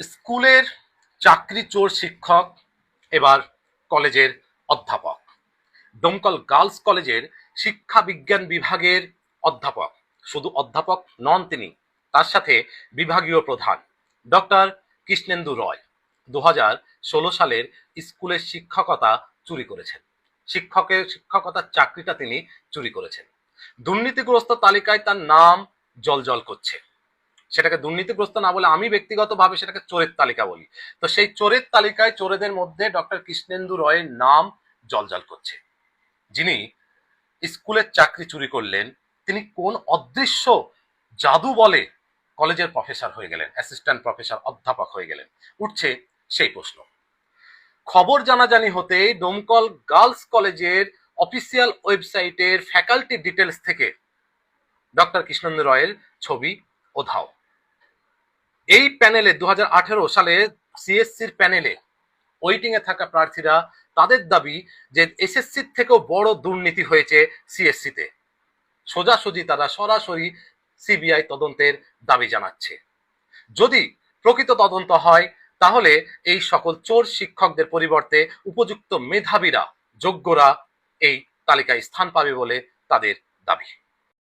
স্কুলের চাকরি চোর শিক্ষক, এবার কলেজের অধ্যাপক। দমকল গার্লস কলেজের শিক্ষা বিজ্ঞান বিভাগের অধ্যাপক। শুধু অধ্যাপক নন তিনি, তার সাথে বিভাগীয় প্রধান। ডক্টর কৃষ্ণেন্দু রয় দু হাজার ষোলো সালের স্কুলের শিক্ষকতা চুরি করেছেন। শিক্ষকের শিক্ষকতার চাকরিটা তিনি চুরি করেছেন। দুর্নীতিগ্রস্ত তালিকায় তার নাম জলজল করছে। সেটাকে দুর্নীতিগ্রস্ত না বলে আমি ব্যক্তিগতভাবে সেটাকে চোরের তালিকা বলি। তো সেই চোরের তালিকায় চোরেদের মধ্যে ডক্টর কৃষ্ণেন্দু রয়ের নাম জলজল করছে। যিনি স্কুলের চাকরি চুরি করলেন, তিনি কোন অদৃশ্য জাদু বলে কলেজের প্রফেসর হয়ে গেলেন, অ্যাসিস্ট্যান্ট প্রফেসর, অধ্যাপক হয়ে গেলেন। উঠছে সেই প্রশ্ন। খবর জানাজানি হতে ডোমকল গার্লস কলেজের অফিসিয়াল ওয়েবসাইটের ফ্যাকাল্টি ডিটেলস থেকে ডক্টর কৃষ্ণেন্দু রয়ের ছবি ওধাও। এই প্যানেলে দু হাজার আঠেরো সালে সিএসসির প্যানেলে ওয়েটিং এ থাকা প্রার্থীরা তাদের দাবি যে এসএসসির থেকেও বড় দুর্নীতি হয়েছে সিএসসিতে। সোজাসুজি তারা সরাসরি সিবিআই তদন্তের দাবি জানাচ্ছে। যদি প্রকৃত তদন্ত হয়, তাহলে এই সকল চোর শিক্ষকদের পরিবর্তে উপযুক্ত মেধাবীরা, যোগ্যরা এই তালিকায় স্থান পাবে বলে তাদের দাবি।